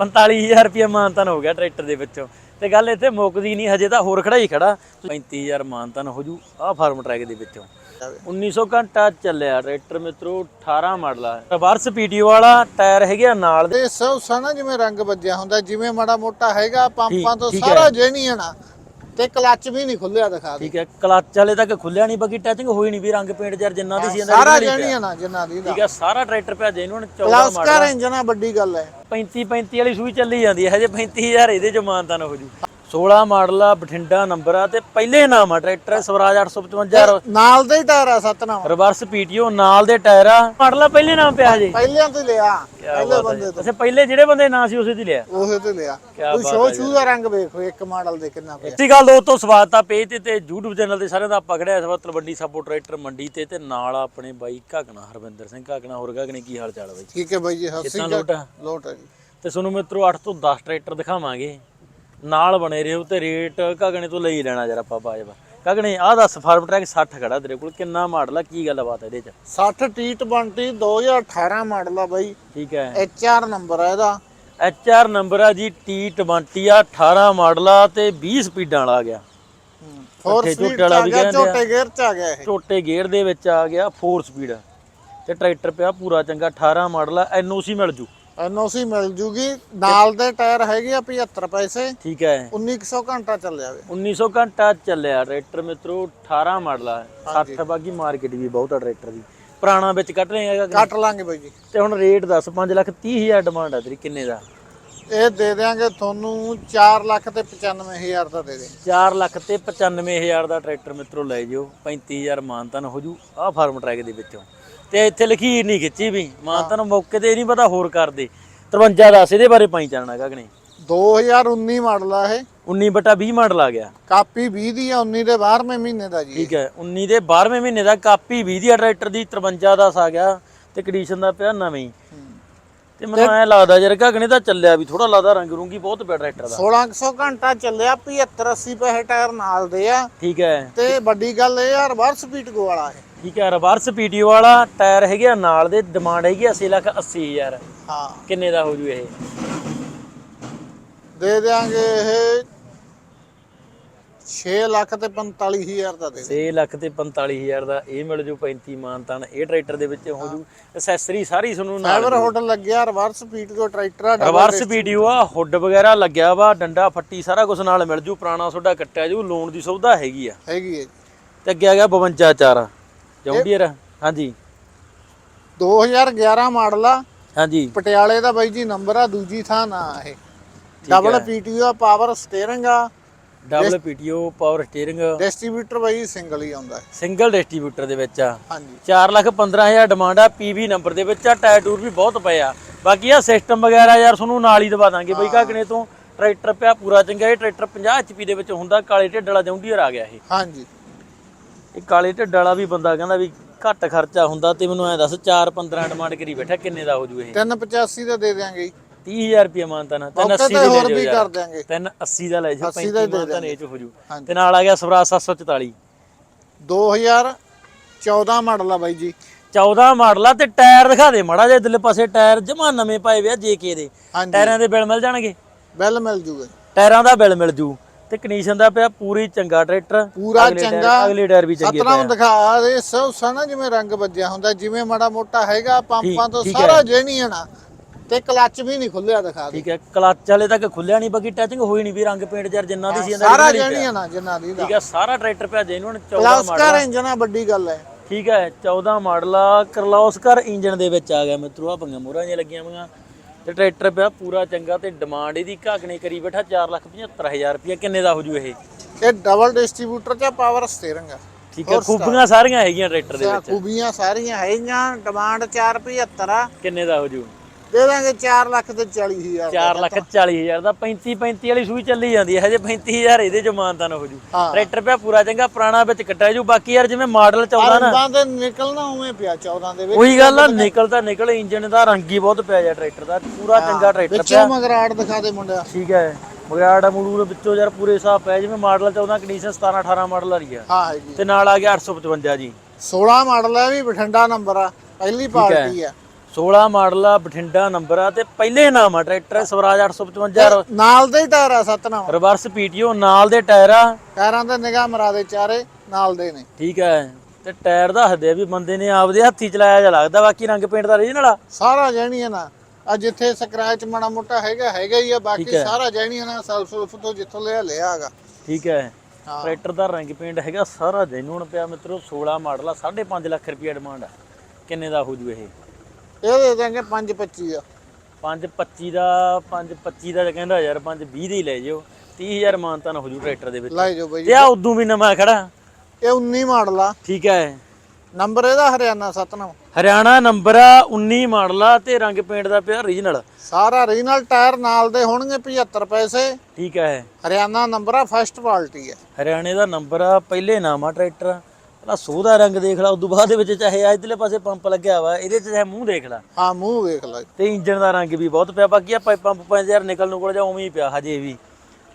45000 ਰੁਪਏ ਮਾਨਤਨ ਹੋ ਗਿਆ ਟਰੈਕਟਰ ਦੇ ਵਿੱਚੋਂ। ਤੇ ਗੱਲ ਇੱਥੇ ਮੁੱਕਦੀ ਨਹੀਂ ਹਜੇ ਤਾਂ ਹੋਰ ਖੜਾ ਹੀ ਖੜਾ 35000 ਮਾਨਤਨ ਹੋ ਜੂ ਆਹ ਫਾਰਮ ਟਰੈਕ ਦੇ ਵਿੱਚੋਂ। 1900 ਘੰਟਾ ਚੱਲਿਆ ਟਰੈਕਟਰ ਮਿੱਤਰੋ 18 ਮਾਡਲ ਆ। ਰਿਵਰਸ ਪੀਟੀਓ ਵਾਲਾ ਟਾਇਰ ਹੈਗੇ ਆ ਨਾਲ ਦੇ। ਸਭ ਸਾਨਾ ਜਿਵੇਂ ਰੰਗ ਵੱਜਿਆ ਹੁੰਦਾ ਜਿਵੇਂ ਮਾੜਾ ਮੋਟਾ ਹੈਗਾ ਪੰਪਾਂ ਤੋਂ ਸਾਰਾ ਹੈ। ਜੈਨੀਅਨ ਆ। ਤੇ ਕਲੱਚ ਵੀ ਨਹੀਂ ਖੁੱਲਿਆ ਦਿਖਾ ਦੇ। ਠੀਕ ਹੈ ਕਲੱਚ ਵਾਲੇ ਤੱਕ ਖੁੱਲਿਆ ਨਹੀਂ ਬਾਕੀ ਟੱਚਿੰਗ ਹੋਈ ਨਹੀਂ ਵੀ ਰੰਗ ਪੇਂਟ ਯਾਰ ਜਿੰਨਾ ਦੀ ਸੀ ਇਹਦਾ ਸਾਰਾ। ਜੈਨੀਅਨ ਆ ਜਿੰਨਾ ਦੀ ਠੀਕ ਹੈ ਸਾਰਾ ਟਰੈਕਟਰ ਪਿਆ ਜੈਨੂਨ 14 ਕਲਾਸ ਮਾਡਲ ਕਰ ਇੰਜਨ ਵੱਡੀ ਗੱਲ ਹੈ। 35 35 ਵਾਲੀ ਸੂਈ ਚੱਲੀ ਜਾਂਦੀ ਹੈ ਹਜੇ 35000 ਇਹਦੇ ਚ ਮਾਨਤਨ ਹੋ ਜੂ। 16 ਮਾਡਲ ਆ ਬਠਿੰਡਾ ਨੰਬਰ ਆ ਤੇ ਪਹਿਲੇ ਨਾਮ ਆ ਟਰੈਕਟਰ ਸਵਰਾਜ 855 ਨਾਲ ਦੇ ਟਾਇਰ ਆ ਸਤਨਾਮ ਰਿਵਰਸ ਪੀਟੀਓ ਨਾਲ ਦੇ ਟਾਇਰ ਆ। ਮਾਡਲ ਆ ਪਹਿਲੇ ਨਾਮ ਪਿਆ ਹਜੇ ਪਹਿਲਿਆਂ ਤੋਂ ਲਿਆ। ਪਹਿਲੇ ਬੰਦੇ ਤੋਂ। ਅੱਛਾ ਪਹਿਲੇ ਜਿਹੜੇ ਬੰਦੇ ਨਾਂ ਸੀ ਉਸੇ ਦੀ ਲਿਆ। ਉਹੇ ਤੇ ਲਿਆ। ਤੂੰ ਬਾਤ ਸ਼ੋ ਦਾ ਰੰਗ ਵੇਖੋ ਇੱਕ ਮਾਡਲ ਦੇ ਕਿੰਨਾ ਪਿਆ। ਸਤਿ ਗੱਲ ਦੋਸਤੋ ਸਵਾਗਤ ਆ ਪੇਜ ਤੇ ਤੇ YouTube ਚੈਨਲ ਤੇ ਸਾਰਿਆਂ ਦਾ। ਆਪਾਂ ਖੜਿਆ ਇਸ ਵਾਰ ਤਲਵੰਡੀ ਸਾਬੋ ਟਰੈਕਟਰ ਮੰਡੀ ਤੇ ਤੇ ਨਾਲ ਆਪਣੇ ਬਾਈ ਘਾਗਣਾ ਹਰਵਿੰਦਰ ਸਿੰਘ ਘਾਗਣਾ। ਹੋਰ ਘਾਗਣੇ ਕੀ ਹਾਲ ਚਾਲ ਬਾਈ ਠੀਕ ਹੈ ਬਾਈ ਜੀ ਸਤਿ ਸ੍ਰੀ ਲੋਟ ਹੈ ਜੀ। ਤੇ ਤੁਹਾਨੂੰ ਮਿੱਤਰੋ 8 ਤੋਂ 10 ਟਰੈਕਟਰ ਦਿਖਾਵਾਂਗੇ। ਨਾਲ ਬਣੇ ਰਹੋ ਤੇ ਰੇਟ ਘਾਗਣੇ ਤੋਂ ਲਈ ਲੈਣਾ ਜਰਾ ਆਪਾਂ ਬਾਜਵਾ। ਘਾਗਣੇ ਆਹ ਦੱਸ ਫਾਰਮ ਟਰੈਕ 60 ਖੜਾ ਤੇਰੇ ਕੋਲ ਕਿੰਨਾ ਮਾਡਲ ਆ ਕੀ ਗੱਲ ਬਾਤ ਇਹਦੇ ਚ? 60 T20 2018 ਮਾਡਲ ਆ ਬਾਈ। ਠੀਕ ਹੈ। ਐਚ ਆਰ ਨੰਬਰ ਆ ਇਹਦਾ। ਐਚ ਆਰ ਨੰਬਰ ਆ ਜੀ T20 ਆ 18 ਮਾਡਲ ਆ ਤੇ 20 ਸਪੀਡਾਂ ਵਾਲਾ ਆ ਗਿਆ। 4 ਪੱਠੇ ਸਪੀਡ ਆ ਵੀ ਗਿਆ। ਝੋਟੇ ਗੇਅਰ ਚ ਆ ਗਿਆ ਇਹ। ਛੋਟੇ ਗੇਅਰ ਦੇ ਵਿੱਚ ਆ ਗਿਆ 4 ਸਪੀਡ ਤੇ ਟਰੈਕਟਰ ਪਿਆ ਪੂਰਾ ਚੰਗਾ 18 ਮਾਡਲ ਆ ਐਨਓਸੀ ਮਿਲ ਜੂ। ਐਨਓਸੀ ਮਿਲ ਜੂਗੀ। ਨਾਲ ਦੇ ਟਾਇਰ ਹੈਗੇ ਆ 75 ਪੈਸੇ। ਠੀਕ ਹੈ। 1900 ਘੰਟਾ ਚੱਲਿਆ ਵੇ। 1900 ਘੰਟਾ ਚੱਲਿਆ ਟਰੈਕਟਰ ਮਿੱਤਰੋ 18 ਮਾਡਲ ਆ। 60 ਬਾਕੀ ਮਾਰਕੀਟ ਵੀ ਬਹੁਤ ਆ ਟਰੈਕਟਰ ਦੀ। ਪੁਰਾਣਾ ਵਿੱਚ ਕੱਢ ਰਹੇ ਹੈਗਾ ਕੱਟ ਲਾਂਗੇ ਬਾਈ ਜੀ। ਤੇ ਹੁਣ ਰੇਟ ਦੱਸ 5 ਲੱਖ 30 ਹਜ਼ਾਰ ਡਿਮਾਂਡ ਆ ਤੇਰੀ ਕਿੰਨੇ ਦਾ? ਇਹ ਦੇ ਦਿਆਂਗੇ ਤੁਹਾਨੂੰ 4 ਲੱਖ ਤੇ 95000 ਦਾ ਦੇ ਦੇ 4 ਲੱਖ ਤੇ 95000 ਦਾ ਟਰੈਕਟਰ ਮਿੱਤਰੋ ਲੈ ਜਿਓ। 35000 ਮਾਨਤਨ ਹੋ ਜੂ ਆਹ ਫਾਰਮ ਟਰੈਕ ਦੇ ਵਿੱਚੋਂ। ਤੇ ਇੱਥੇ ਲਖੀਰ ਨਹੀਂ ਖਿੱਚੀ ਵੀ। ਮਾਨਤਨ ਮੌਕੇ ਤੇ ਨਹੀਂ ਪਤਾ ਹੋਰ ਕਰਦੇ। 53 ਦੱਸ ਇਹਦੇ ਬਾਰੇ ਪਾਈ ਚੱਲਣਾ ਕਾਗਣੇ 2019 ਮਾਡਲ ਆ ਇਹ। 19 ਬਟਾ 20 ਮਾਡਲ ਆ ਗਿਆ। ਕਾਪੀ 20 ਦੀ ਆ 19 ਦੇ 12ਵੇਂ ਮਹੀਨੇ ਦਾ ਜੀ ਠੀਕ ਹੈ 19 ਦੇ 12ਵੇਂ ਮਹੀਨੇ ਦਾ ਕਾਪੀ 20 ਦੀ ਟਰੈਕਟਰ ਦੀ 53 ਦਾ ਆ ਗਿਆ ਤੇ ਕੰਡੀਸ਼ਨ ਦਾ ਪਿਆ ਨਵੇਂ। ਹੀ। ਤੇ ਮੈਨੂੰ ਐ ਲੱਗਦਾ ਯਾਰ ਘਗਣੇ ਤਾਂ ਚੱਲਿਆ ਵੀ ਥੋੜਾ ਲੱਗਦਾ ਰੰਗ ਰੂੰਗੀ ਬਹੁਤ ਪਿਆ ਟਰੈਕਟਰ ਦਾ। 1600 ਘੰਟਾ ਚੱਲਿਆ 75 80 ਪੈਸੇ ਟਾਇਰ ਨਾਲ ਦੇ ਆ। ਠੀਕ ਹੈ। ਤੇ ਵੱਡੀ ਗੱਲ ਇਹ ਆ ਰਿਵਰਸ ਸਪੀਡ ਕੋ ਵਾਲਾ ਹੈ ਠੀਕ ਹੈ ਰਿਵਰਸ ਪੀਟੀਓ ਵਾਲਾ ਟਾਇਰ ਹੈਗੇ ਆ ਨਾਲ ਦੇ ਡਿਮਾਂਡ ਹੈਗੀ 80 ਲੱਖ 80 ਹਜ਼ਾਰ। ਹਾਂ। ਕਿੰਨੇ ਦਾ ਹੋ ਜੂ ਇਹ? ਦੇ ਦਿਆਂਗੇ ਇਹ 6 ਲੱਖ ਤੇ 45000 ਦਾ ਦੇ ਦੇ। 6 ਲੱਖ ਤੇ 45000 ਦਾ ਇਹ ਮਿਲ ਜੂ 35 ਮਾਨਤਨ ਇਹ ਟਰੈਕਟਰ ਦੇ ਵਿੱਚ ਹੋ ਜੂ ਐਕਸੈਸਰੀ ਸਾਰੀ ਤੁਹਾਨੂੰ ਨਾਲ ਫਾਈਬਰ ਹੋਟਲ ਲੱਗਿਆ ਰਿਵਰਸ ਕੋ ਟਰੈਕਟਰ ਆ ਰਿਵਰਸ ਵੀਡੀਓ ਆ ਹੁੱਡ ਵਗੈਰਾ ਲੱਗਿਆ ਵਾ ਡੰਡਾ ਫੱਟੀ ਸਾਰਾ ਕੁਝ ਨਾਲ ਮਿਲ ਜੂ ਪੁਰਾਣਾ ਤੁਹਾਡਾ ਕੱਟਿਆ ਜੂ ਲੋਨ ਦੀ ਸੁਵਿਧਾ ਹੈਗੀ ਆ। ਹੈਗੀ ਹੈ। ਤੇ ਅੱਗੇ ਆ ਗਿਆ 52 ਚਾਰ। ਜੌਂਡੀਅਰ ਹਾਂਜੀ। 2011 ਮਾਡਲ ਆ। ਹਾਂਜੀ। ਪਟਿਆਲੇ ਦਾ ਬਾਈ ਜੀ ਨੰਬਰ ਆ ਦੂਜੀ ਥਾਂ ਨਾ ਇਹ। ਡਬਲ ਪੀਟੀਓ ਆ ਪਾਵਰ ਸਟੀਅਰਿੰਗ ਆ। Double PTO power steering distributor ਬਾਈ ਸਿੰਗਲ ਹੀ ਆਉਂਦਾ। ਸਿੰਗਲ ਡਿਸਟ੍ਰੀਬਿਊਟਰ ਦੇ ਵਿੱਚ ਆ। ਹਾਂਜੀ। 4 ਲੱਖ 15000 ਡਿਮਾਂਡ ਆ ਪੀਵੀ ਨੰਬਰ ਦੇ ਵਿੱਚ ਆ ਟਾਇਰ ਟੂਰ ਵੀ ਬਹੁਤ ਪਏ ਆ। ਬਾਕੀ ਆ ਸਿਸਟਮ ਵਗੈਰਾ ਯਾਰ ਤੁਹਾਨੂੰ ਨਾਲ ਹੀ ਦਵਾ ਦਾਂਗੇ ਬਈ ਕਾਕਣੇ ਤੋਂ ਟਰੈਕਟਰ ਪਿਆ ਪੂਰਾ ਚੰਗਾ ਇਹ ਟਰੈਕਟਰ 50 HP ਦੇ ਵਿੱਚ ਹੁੰਦਾ ਕਾਲੇ ਢਿੱਡ ਵਾਲਾ ਜੌਂਡੀਅਰ ਆ ਗਿਆ ਇਹ। ਹਾਂਜੀ। ਇਹ ਕਾਲੇ ਢਿੱਡ ਵਾਲਾ ਵੀ ਬੰਦਾ ਕਹਿੰਦਾ ਵੀ ਘੱਟ ਖਰਚਾ ਹੁੰਦਾ ਤੇ ਮੈਨੂੰ ਐ ਦੱਸ 4 15 ਡਿਮਾਂਡ ਕਰੀ ਬੈਠਾ ਕਿੰਨੇ ਦਾ ਹੋ ਜੂ ਇਹ? 385 ਦਾ ਦੇ ਦਿਆਂਗੇ ਜੀ। 30000 ਰੁਪਏ ਮਾਨਤਾ ਨਾ ਮੌਕੇ 380 ਤੇ ਦੇ ਹੋਰ ਵੀ ਕਰ ਦਿਆਂਗੇ। 380 ਦਾ ਲੈ ਜਾਓ 80 ਦਾ 35 ਹੀ ਦੇ ਮਾਨਤਾ ਨੇ ਚ ਹੋ ਜੂ। ਤੇ ਨਾਲ ਆ ਗਿਆ ਸਵਰਾਜ 744 2014 ਮਾਡਲ ਆ ਬਾਈ ਜੀ। 14 ਮਾਡਲ ਆ ਤੇ ਟਾਇਰ ਦਿਖਾ ਦੇ ਮੜਾ ਜੇ ਇਧਰਲੇ ਪਾਸੇ ਟਾਇਰ ਜਮਾ ਨਵੇਂ ਪਾਏ ਵੇ ਆ ਜੇਕੇ ਦੇ। ਟਾਇਰਾਂ ਦੇ ਬਿੱਲ ਮਿਲ ਜਾਣਗੇ? ਬਿੱਲ ਮਿਲ ਜੂਗਾ ਜੀ। ਟਾਇਰਾਂ ਦਾ ਬਿੱਲ ਮਿਲ ਜੂ। ਤੇ ਕੰਡੀਸ਼ਨ ਦਾ ਪਿਆ ਪੂਰੀ ਚੰਗਾ ਟਰੈਕਟਰ ਪੂਰਾ ਚੰਗਾ। ਅਗਲੇ ਟਾਇਰ ਵੀ ਚੰਗੇ ਸਤਨਾਮ ਦਿਖਾ ਇਹ ਸਭ ਸਾਨਾ ਜਿਵੇਂ ਰੰਗ ਵੱਜਿਆ ਹੁੰਦਾ ਜਿਵੇਂ ਮਾੜਾ ਮੋਟਾ ਹੈਗਾ ਪੰਪਾਂ ਤੋਂ ਸਾਰਾ ਜੈਨੀਅਨ ਆ ਤੇ ਕਲੱਚ ਵੀ ਨਹੀਂ ਖੁੱਲਿਆ ਦਿਖਾ ਦੇ। ਠੀਕ ਹੈ ਕਲੱਚ ਵਾਲੇ ਤੱਕ ਖੁੱਲਿਆ ਨਹੀਂ ਬਾਕੀ ਟੱਚਿੰਗ ਹੋਈ ਨਹੀਂ ਵੀ ਰੰਗ ਪੇਂਟ ਯਾਰ ਜਿੰਨਾ ਦੀ ਸੀ ਇਹਦਾ ਸਾਰਾ। ਜੈਨੀਅਨ ਆ ਜਿੰਨਾ ਦੀ ਠੀਕ ਹੈ ਸਾਰਾ ਟਰੈਕਟਰ ਪਿਆ ਜੈਨੂਨ 14 ਕਲਾਸ ਮਾਡਲ। ਕਰ ਇੰਜਨ ਆ ਵੱਡੀ ਗੱਲ ਹੈ। ਠੀਕ ਹੈ 14 ਮਾਡਲ ਆ ਕਰਲੌਸਕਰ ਇੰਜਨ ਦੇ ਵਿੱਚ ਆ ਗਿਆ ਮਿੱਤਰੋ ਆ ਪੰਗਾਂ ਮੋਹਰਾਂ ਜਿਹੀਆਂ ਲੱਗੀਆਂ ਹੋਈਆਂ ਤੇ ਟਰੈਕਟਰ ਪਿਆ ਪੂਰਾ ਚੰਗਾ ਤੇ ਡਿਮਾਂਡ ਇਹਦੀ ਘਾਗਣੇ ਕਰੀ ਬੈਠਾ 475000 ਰੁਪਏ ਕਿੰਨੇ ਦਾ ਹੋ ਜੂ ਇਹ? ਇਹ ਡਬਲ ਡਿਸਟ੍ਰੀਬਿਊਟਰ ਚ ਪਾਵਰ ਸਟੀਅਰਿੰਗ ਆ। ਠੀਕ ਹੈ ਖੂਬੀਆਂ ਸਾਰੀਆਂ ਹੈਗੀਆਂ ਟਰੈਕਟਰ ਦੇ ਵਿੱਚ। ਖੂਬੀਆਂ ਸਾਰੀਆਂ ਹੈਗੀਆਂ ਡਿਮਾਂਡ 475 ਆ। ਕਿੰਨੇ ਦਾ ਹੋ ਜੂ? ਦੇ ਦਾਂਗੇ 4 ਲੱਖ ਤੇ 40000 4 ਲੱਖ 40000 ਦਾ 35 35 ਵਾਲੀ ਸੂਈ ਚੱਲੀ ਜਾਂਦੀ ਹੈ ਹਜੇ 35000 ਇਹਦੇ ਚ ਮਾਨਤਾਨ ਹੋ ਜੂ। ਹਾਂ। ਟਰੈਕਟਰ ਪਿਆ ਪੂਰਾ ਚੰਗਾ ਪੁਰਾਣਾ ਵਿੱਚ ਕੱਟਿਆ ਜੂ ਬਾਕੀ ਯਾਰ ਜਿਵੇਂ ਮਾਡਲ 14 ਨਾ। ਰੰਗਾਂ ਤੇ ਨਿਕਲਣਾ ਉਵੇਂ ਪਿਆ 14 ਦੇ ਵਿੱਚ। ਉਹੀ ਗੱਲ ਆ ਨਿਕਲ ਤਾਂ ਨਿਕਲ ਇੰਜਨ ਦਾ ਰੰਗ ਹੀ ਬਹੁਤ ਪਿਆ ਜਾ ਟਰੈਕਟਰ ਦਾ ਪੂਰਾ ਚੰਗਾ ਟਰੈਕਟਰ ਵਿੱਚੋਂ ਪਿਆ। ਮਗਰਾੜ ਦਿਖਾ ਦੇ ਮੁੰਡਿਆ। ਠੀਕ ਹੈ ਮਗਾੜਾ ਮੂੜੂ ਦੇ ਵਿੱਚੋਂ ਯਾਰ ਪੂਰੇ ਹਿਸਾਬ ਪਿਆ ਜਿਵੇਂ ਮਾਡਲ 14 ਕੰਡੀਸ਼ਨ 17 18 ਮਾਡਲ ਆ ਰਹੀ ਆ। ਹਾਂ ਹੈਗੀ ਤੇ ਨਾਲ ਆ ਗਿਆ 855 ਜੀ। 16 ਮਾਡਲ ਹੈ ਵੀ ਬਠਿੰਡਾ ਨੰਬਰ ਆ ਪਹਿਲੀ ਪਾਰਟੀ ਆ। 16 ਮਾਡਲ ਆ ਬਠਿੰਡਾ ਨੰਬਰ ਆ ਤੇ ਪਹਿਲੇ ਨਾਮ ਆ ਟਰੈਕਟਰ ਸਵਰਾਜ 855 ਨਾਲ ਦੇ ਹੀ ਟਾਇਰ ਆ ਸਤਨਾਮ ਰਿਵਰਸ ਪੀਟੀਓ ਨਾਲ ਦੇ ਟਾਇਰ ਆ। ਟਾਇਰਾਂ ਤੇ ਨਿਗਾਹ ਮਰਾ ਦੇ ਚਾਰੇ ਨਾਲ ਦੇ ਨੇ। ਠੀਕ ਹੈ। ਤੇ ਟਾਇਰ ਦੱਸਦੇ ਆ ਵੀ ਬੰਦੇ ਨੇ ਆਪਦੇ ਹੱਥੀ ਚਲਾਇਆ ਜਾ ਲੱਗਦਾ ਬਾਕੀ ਰੰਗ ਪੇਂਟ ਦਾ ਰੀਜਨਲ ਆ। ਸਾਰਾ ਜੈਣੀਆਂ ਨਾ ਆ ਜਿੱਥੇ ਸਕ੍ਰੈਚ ਮਾੜਾ ਮੋਟਾ ਹੈਗਾ ਹੈਗਾ ਹੀ ਆ ਬਾਕੀ ਸਾਰਾ ਜੈਣੀਆਂ ਨਾ ਸੈਲਫ ਸੁਲਫ ਤੋਂ ਜਿੱਥੋਂ ਲਿਆ ਲਿਆ ਹੈਗਾ। ਠੀਕ ਹੈ। ਹਾਂ। ਟਰੈਕਟਰ ਦਾ ਰੰਗ ਪੇਂਟ ਹੈਗਾ ਸਾਰਾ ਜੈਨੂਨ ਪਿਆ ਮਿੱਤਰੋ 16 ਮਾਡਲ ਆ 5.5 ਲੱਖ ਰੁਪਏ ਡਿਮਾਂਡ ਆ। ਕਿੰਨੇ ਦਾ ਹੋ ਜੂ ਇਹ? ਇਹ ਦੇ ਦਾਂਗੇ 525 ਆ। 525 ਦਾ 525 ਦਾ ਕਹਿੰਦਾ ਯਾਰ 520 ਦੇ ਹੀ ਲੈ ਜਿਓ। 30000 ਮਾਨਤਾ ਨਾ ਹੋ ਜੂ ਟਰੈਕਟਰ ਦੇ ਵਿੱਚ। ਲੈ ਜਾਓ ਬਾਈ। ਤੇ ਆ ਉਦੋਂ ਵੀ ਨਵਾਂ ਖੜਾ। ਇਹ 19 ਮਾਡਲ ਆ। ਠੀਕ ਹੈ। ਨੰਬਰ ਇਹਦਾ ਹਰਿਆਣਾ ਸਤਨਾਮ। ਹਰਿਆਣਾ ਨੰਬਰ ਆ 19 ਮਾਡਲ ਆ ਤੇ ਰੰਗ ਪੇਂਟ ਦਾ ਪਿਆ ਰੀਜਨਲ ਸਾਰਾ ਰੀਨਲ ਟਾਇਰ ਨਾਲ ਦੇ ਹੋਣਗੇ 75 ਪੈਸੇ। ਠੀਕ ਹੈ। ਹਰਿਆਣਾ ਨੰਬਰ ਆ ਫਸਟ ਕੁਆਲਿਟੀ ਹੈ ਹਰਿਆਣੇ ਦਾ ਨੰਬਰ ਆ ਪਹਿਲੇ ਨਾਮ ਆ ਟਰੈਕਟਰ। ਪਹਿਲਾਂ ਸੋਹ ਦਾ ਰੰਗ ਦੇਖ ਲਾ ਉਦੋਂ ਬਾਅਦ ਦੇ ਵਿੱਚ ਚਾਹੇ ਆ ਇਧਰਲੇ ਪਾਸੇ ਪੰਪ ਲੱਗਿਆ ਵਾ ਇਹਦੇ 'ਚ ਚਾਹੇ ਮੂੰਹ ਦੇਖ ਲਾ। ਹਾਂ ਮੂੰਹ ਵੇਖ ਲੈ। ਤੇ ਇੰਜਨ ਦਾ ਰੰਗ ਵੀ ਬਹੁਤ ਪਿਆ ਬਾਕੀ ਆ ਪਾਈਪਾਂ ਪੰਪਾਂ ਯਾਰ ਨਿਕਲ ਨੂੰ ਕੋਲ ਜਾ ਉਵੇਂ ਹੀ ਪਿਆ ਹਜੇ ਵੀ।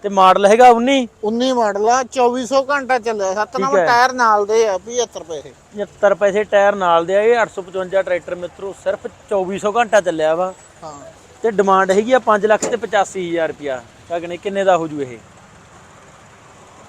ਤੇ ਮਾਡਲ ਹੈਗਾ 19 19 ਮਾਡਲ ਆ 2400 ਘੰਟਾ ਚੱਲਿਆ ਸਤਨਾਮ ਟਾਇਰ ਨਾਲ ਦੇ ਆ 75 ਪੈਸੇ। 75 ਪੈਸੇ ਟਾਇਰ ਨਾਲ ਦੇ ਆ ਇਹ 855 ਟਰੈਕਟਰ ਮਿੱਤਰੋ ਸਿਰਫ 2400 ਘੰਟਾ ਚੱਲਿਆ ਵਾ। ਹਾਂ। ਤੇ ਡਿਮਾਂਡ ਹੈਗੀ ਆ 5 ਲੱਖ ਤੇ 85000 ਰੁਪਿਆ ਕਗਨੇ ਕਿੰਨੇ ਦਾ ਹੋ ਜੂ ਇਹ?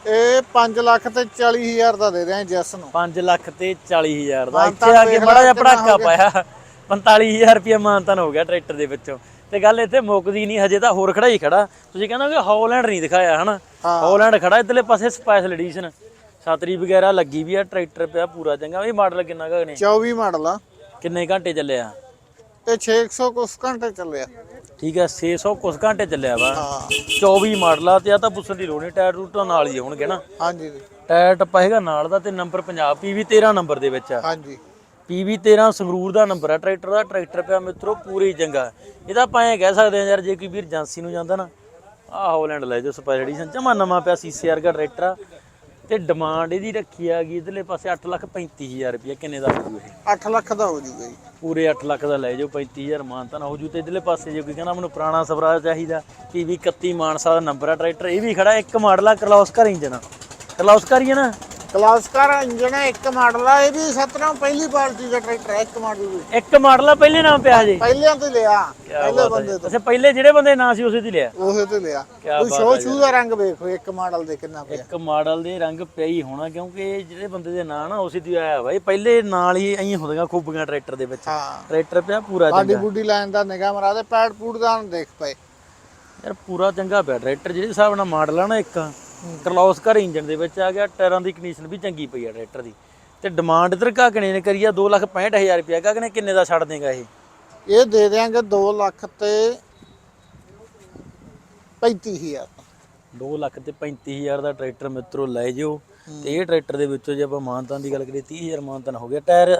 ਇਹ 5 ਲੱਖ ਤੇ 40000 ਦਾ ਦੇ ਰਹੇ ਜੈਸ ਨੂੰ। 5 ਲੱਖ ਤੇ 40000 ਦਾ। ਇੱਥੇ ਆ ਕੇ ਲਾ ਜਿਹਾ ਪੜਾਕਾ ਹੋ। ਪਾਇਆ। 45000 ਰੁਪਏ ਮਾਨਤਨ ਹੋ ਗਿਆ ਟਰੈਕਟਰ ਦੇ ਵਿੱਚੋਂ। ਤੇ ਗੱਲ ਇੱਥੇ ਮੁੱਕਦੀ ਨਹੀਂ ਹਜੇ ਤਾਂ ਹੋਰ ਖੜਾ ਹੀ ਖੜਾ ਤੁਸੀਂ ਕਹਿੰਦੇ ਕਿ ਹੌਲੈਂਡ ਨਹੀਂ ਦਿਖਾਇਆ ਹਨਾ? ਹਾਂ। ਹੌਲੈਂਡ ਖੜਾ ਇਧਰਲੇ ਪਾਸੇ ਸਪੈਸ਼ਲ ਐਡੀਸ਼ਨ ਛਤਰੀ ਵਗੈਰਾ ਲੱਗੀ ਵੀ ਆ ਟਰੈਕਟਰ ਪਿਆ ਪੂਰਾ ਚੰਗਾ। ਇਹ ਮਾਡਲ ਕਿੰਨਾ ਕੁ ਨੇ 24 ਮਾਡਲ ਆ। ਕਿੰਨੇ ਘੰਟੇ ਚੱਲਿਆ ਇਹ 600 ਕੁਸ ਘੰਟੇ ਚੱਲਿਆ। ਠੀਕ ਹੈ 600 ਕੁਝ ਘੰਟੇ ਚੱਲਿਆ ਵਾ। ਹਾਂ। 24 ਮਾਡਲ ਆ ਤੇ ਆ ਤਾਂ ਪੁੱਛਣ ਦੀ ਲੋੜ ਨਹੀਂ ਟਾਇਰ ਰੂਟਾਂ ਨਾਲ ਹੀ ਹੋਣਗੇ ਨਾ। ਹਾਂਜੀ ਟਾਇਰ ਟੱਪਾ ਹੈਗਾ ਨਾਲ ਦਾ ਤੇ ਨੰਬਰ ਪੰਜਾਬ ਪੀਵੀ 13 ਨੰਬਰ ਦੇ ਵਿੱਚ ਆ। ਹਾਂਜੀ। ਪੀਵੀ 13 ਸੰਗਰੂਰ ਦਾ ਨੰਬਰ ਆ ਟਰੈਕਟਰ ਦਾ ਟਰੈਕਟਰ ਪਿਆ ਮਿੱਤਰੋ ਪੂਰੀ ਚੰਗਾ ਇਹਦਾ ਆਪਾਂ ਐਂ ਕਹਿ ਸਕਦੇ ਆ ਯਾਰ ਜੇ ਕੋਈ ਵੀਰ ਏਜੰਸੀ ਨੂੰ ਜਾਂਦਾ ਨਾ ਆਹ ਹੌਲੈਂਡ ਲੈ ਜਾਓ ਸਪੈਸ਼ਲ ਐਡੀਸ਼ਨ ਜਮਾ ਨਵਾਂ ਪਿਆ ਸੀਸੀ ਵਰਗਾ ਟਰੈਕਟਰ ਆ। ਤੇ ਡਿਮਾਂਡ ਇਹਦੀ ਰੱਖੀ ਆ ਗਈ ਇਧਰਲੇ ਪਾਸੇ 8 ਲੱਖ 35000 ਰੁਪਏ ਕਿੰਨੇ ਦਾ ਹੋਊ ਇਹ? 8 ਲੱਖ ਦਾ ਹੋ ਜੂਗਾ ਜੀ। ਪੂਰੇ 8 ਲੱਖ ਦਾ ਲੈ ਜਾਓ 35000 ਮਾਨਤਾ ਨਾ ਹੋ ਜੂ। ਤੇ ਇਧਰਲੇ ਪਾਸੇ ਜੇ ਕੋਈ ਕਹਿੰਦਾ ਮੈਨੂੰ ਪੁਰਾਣਾ ਸਵਰਾਜ ਚਾਹੀਦਾ ਪੀਵੀ 31 ਮਾਨਸਾ ਦਾ ਨੰਬਰ ਆ ਟਰੈਕਟਰ ਇਹ ਵੀ ਖੜਾ ਇੱਕ ਮਾਡਲ ਆ ਕਰਲੌਸਕਰ ਇੰਜਨ ਕਰਲੌਸਕਰ ਹੀ ਹੈ ਨਾ। ਕਲਾਸਕਾਰ ਇੰਜਨ ਹੈ ਇੱਕ ਮਾਡਲ ਆ ਇਹ ਵੀ ਸਤਨਾਮ ਪਹਿਲੀ ਪਾਰਟੀ ਦਾ ਟਰੈਕਟਰ ਹੈ ਇੱਕ ਮਾਡਲ ਵੀ। ਇੱਕ ਮਾਡਲ ਆ ਪਹਿਲੇ ਨਾਮ ਪਿਆ ਹਜੇ। ਪਹਿਲਿਆਂ ਤੋਂ ਲਿਆ ਪਹਿਲੇ ਬੰਦੇ ਤੋਂ। ਅੱਛਾ ਪਹਿਲੇ ਜਿਹੜੇ ਬੰਦੇ ਨਾਂ ਸੀ ਉਸੇ ਤੇ ਲਿਆ? ਉਹੇ ਤੇ ਲਿਆ। ਤੂੰ ਸ਼ੋ ਸ਼ੂ ਦਾ ਰੰਗ ਵੇਖੋ ਇੱਕ ਮਾਡਲ ਦੇ ਕਿੰਨਾ ਪਿਆ। ਇੱਕ ਮਾਡਲ ਦੇ ਰੰਗ ਪਿਆ ਹੀ ਹੋਣਾ ਕਿਉਂਕਿ ਇਹ ਜਿਹੜੇ ਬੰਦੇ ਦੇ ਨਾਂ ਨਾ ਉਸੇ ਦੀ ਆਇਆ ਇਹ ਪਹਿਲੇ ਨਾਲ ਹੀ ਐਂ ਹੁੰਦੀਆਂ ਖੂਬੀਆਂ ਟਰੈਕਟਰ ਦੇ ਵਿੱਚ। ਹਾਂ। ਟਰੈਕਟਰ ਪਿਆ ਪੂਰਾ ਬਾਡੀ ਚੰਗਾ ਬੁੱਡੀ ਲਾਈਨ ਦਾ ਨਿਗਾਹ ਮਰਾ ਦੇ ਪੈਡ ਪੂਡ ਦਾ ਦੇਖ ਪਏ। ਯਾਰ ਪੂਰਾ ਚੰਗਾ ਪਿਆ ਟਰੈਕਟਰ ਜਿਹੜੇ ਹਿਸਾਬ ਨਾਲ ਮਾਡਲ ਆ ਨਾ ਇੱਕ। ਕਰਲੌਸਕਰ ਇੰਜਨ ਦੇ ਵਿੱਚ ਆ ਗਿਆ ਟਾਇਰਾਂ ਦੀ ਕੰਡੀਸ਼ਨ ਵੀ ਚੰਗੀ ਪਈ ਆ ਟਰੈਕਟਰ ਦੀ। ਤੇ ਡਿਮਾਂਡ ਇਧਰ ਕਾਕਣੇ ਨੇ ਕਰੀ ਆ 265000 ਰੁਪਇਆ। ਕਾਕਣੇ ਕਿੰਨੇ ਦਾ ਛੱਡ ਦੇਗਾ ਇਹ? ਇਹ ਦੇ ਦਿਆਂਗੇ 2 ਲੱਖ ਤੇ 35000 2 ਲੱਖ ਤੇ 35000 ਦਾ ਟਰੈਕਟਰ ਮਿੱਤਰੋ ਲੈ ਜਿਓ। ਤੇ ਇਹ ਟਰੈਕਟਰ ਦੇ ਵਿੱਚੋਂ ਜੇ ਆਪਾਂ ਮਾਨਤਾਨ ਦੀ ਗੱਲ ਕਰੀਏ 30000 ਮਾਨਤਾਨ ਹੋ ਗਿਆ ਟਾਇਰ।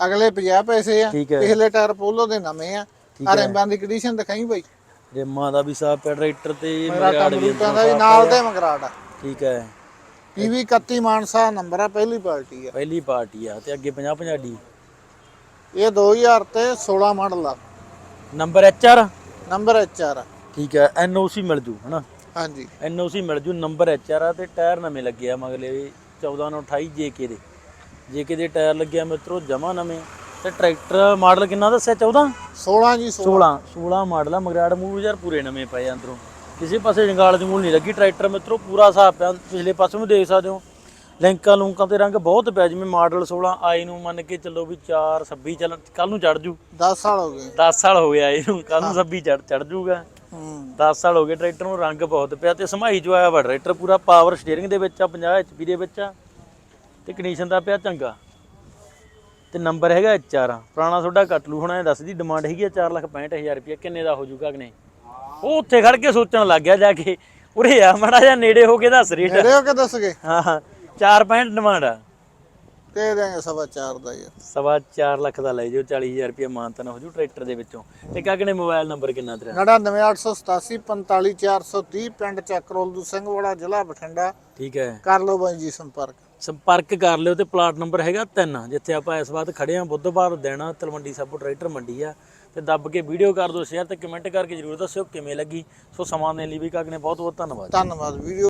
ਅਗਲੇ 50 ਪੈਸੇ ਆ ਪਿਛਲੇ ਟਾਇਰ ਪੋਲੋ ਦੇ ਨਵੇਂ ਆ। ਆ ਰੈਂਬਾਂ ਦੀ ਕੰਡੀਸ਼ਨ ਦਿਖਾਈ ਬਾਈ। ਰਿਮਾਂ ਦਾ ਵੀ ਸਾਫ਼ ਪਿਆ ਟਰੈਕਟਰ ਤੇ ਮੇਰਾ ਮਗਰਾੜ ਕੰਮ ਵੀ ਰੂਟਾਂ ਦਾ ਵੀ ਨਾਲ ਦੇ ਮਗਰਾੜ ਆ। ਠੀਕ ਹੈ। ਪੀਵੀ 31 ਮਾਨਸਾ ਨੰਬਰ ਆ ਪਹਿਲੀ ਪਾਰਟੀ ਆ। ਪਹਿਲੀ ਪਾਰਟੀ ਆ ਤੇ ਅੱਗੇ 50 50 ਡੀ ਇਹ 2000 ਤੇ 16 ਮਾਡਲ ਆ। ਨੰਬਰ ਐਚਆਰ ਨੰਬਰ ਐਚਆਰ ਆ। ਠੀਕ ਹੈ ਐਨਓਸੀ ਮਿਲ ਜੂ ਹਨਾ? ਹਾਂਜੀ। ਐਨਓਸੀ ਮਿਲ ਜੂ ਨੰਬਰ ਐਚਆਰ ਆ ਤੇ ਟਾਇਰ ਨਵੇਂ ਲੱਗੇ ਆ ਮਗਲੇ 14 ਨੂੰ 28 ਜੇਕੇ ਦੇ। ਜੇਕੇ ਦੇ ਟਾਇਰ ਲੱਗਿਆ ਮਿੱਤਰੋ ਜਮਾ ਨਵੇਂ। ਤੇ ਟਰੈਕਟਰ ਮਾਡਲ ਕਿੰਨਾ ਦੱਸਿਆ 14 16 ਜੀ 16 16 16 ਮਾਡਲ ਆ ਮਗਰਾੜ ਮੂਵ ਯਾਰ ਪੂਰੇ ਨਵੇਂ ਪਏ ਆ ਅੰਦਰੋਂ। ਕਿਸੇ ਪਾਸੇ ਜੰਗਾਲ ਜੰਗੂਲ ਨਹੀਂ ਲੱਗੀ ਟਰੈਕਟਰ ਮਿੱਤਰੋ ਪੂਰਾ ਹਿਸਾਬ ਪਿਆ ਪਿਛਲੇ ਪਾਸੇ ਵੀ ਦੇਖ ਸਕਦੇ ਹੋ। ਲਿੰਕਾਂ ਲੂੰਕਾਂ ਤੇ ਰੰਗ ਬਹੁਤ ਪਿਆ ਜਿਵੇਂ ਮਾਡਲ 16 ਆਈ ਨੂੰ ਮੰਨ ਕੇ ਚੱਲੋ ਵੀ 4 26 ਚੱਲ ਕੱਲ ਨੂੰ ਚੜ ਜੂ। 10 ਸਾਲ ਹੋ ਗਏ। 10 ਸਾਲ ਹੋ ਗਿਆ ਇਹਨੂੰ ਕੱਲ ਨੂੰ 26 ਚੜ ਚੜ ਜੂਗਾ। ਹੂੰ। 10 ਸਾਲ ਹੋ ਗਏ ਟਰੈਕਟਰ ਨੂੰ ਰੰਗ ਬਹੁਤ ਪਿਆ ਤੇ ਸਮਾਈ ਜੋ ਆਇਆ ਵਾ ਟਰੈਕਟਰ ਪੂਰਾ ਪਾਵਰ ਸਟੀਅਰਿੰਗ ਦੇ ਵਿੱਚ ਆ 50 ਐਚਪੀ ਦੇ ਵਿੱਚ ਆ ਤੇ ਕੰਡੀਸ਼ਨ ਦਾ ਪਿਆ ਚੰਗਾ। ਤੇ ਨੰਬਰ ਹੈਗਾ HR ਪੁਰਾਣਾ ਤੁਹਾਡਾ ਕੱਟ ਲੂ ਹੁਣ ਇਹ ਦੱਸ ਦੀ ਡਿਮਾਂਡ ਹੈਗੀ ਆ 465000 ਰੁਪਏ ਕਿੰਨੇ ਦਾ ਹੋ ਜੂਗਾ ਕਿ ਨਹੀਂ? ਉਹ ਉੱਥੇ ਖੜ ਕੇ ਸੋਚਣ ਲੱਗ ਗਿਆ ਜਾ ਕੇ ਉਰੇ ਆ ਮੜਾ ਜਾਂ ਨੇੜੇ ਹੋ ਕੇ ਦੱਸ ਰੇਟ। ਨੇੜੇ ਹੋ ਕੇ ਦੱਸ ਗਏ ਹਾਂ ਹਾਂ 4.5 ਡਿਮਾਂਡ ਆ। ਦੇ ਦਿਆਂਗੇ ਸਵਾ 4 ਦਾ ਯਾਰ। ਸਵਾ 4 ਲੱਖ ਦਾ ਲੈ ਜਾਓ 40000 ਰੁਪਏ ਮਾਨਤਨ ਹੋ ਜੂ ਟਰੈਕਟਰ ਦੇ ਵਿੱਚੋਂ। ਤੇ ਕਾਕਨੇ ਮੋਬਾਈਲ ਨੰਬਰ ਕਿੰਨਾ ਤੇਰਾ? 99887 45430 ਪਿੰਡ ਚੱਕਰੋਲਦੂ ਸਿੰਘ ਵਾਲਾ ਜ਼ਿਲ੍ਹਾ ਬਠਿੰਡਾ। ਠੀਕ ਹੈ। ਕਰ ਲਓ ਬਾਈ ਜੀ ਸੰਪਰਕ। ਸੰਪਰਕ ਕਰ ਲਿਓ ਤੇ ਪਲਾਟ ਨੰਬਰ ਹੈਗਾ 3 ਜਿੱਥੇ ਆਪਾਂ ਇਸ ਵਾਰ ਖੜੇ ਆ ਬੁੱਧਵਾਰ ਦੇਣਾ, ਤਲਵੰਡੀ ਸਾਬੋ ਟਰੈਕਟਰ ਮੰਡੀ ਆ। ਤੇ ਦੱਬ ਕੇ ਵੀਡੀਓ ਕਰ ਦਿਓ ਸ਼ੇਅਰ ਤੇ ਕਮੈਂਟ ਕਰਕੇ ਜਰੂਰ ਦੱਸਿਓ ਕਿਵੇਂ ਲੱਗੀ। ਸੋ ਸਮਾਂ ਦੇਣ ਲਈ ਵੀ ਕਾਗ ਨੇ ਬਹੁਤ ਬਹੁਤ ਧੰਨਵਾਦ ਧੰਨਵਾਦ, ਵੀਡੀਓ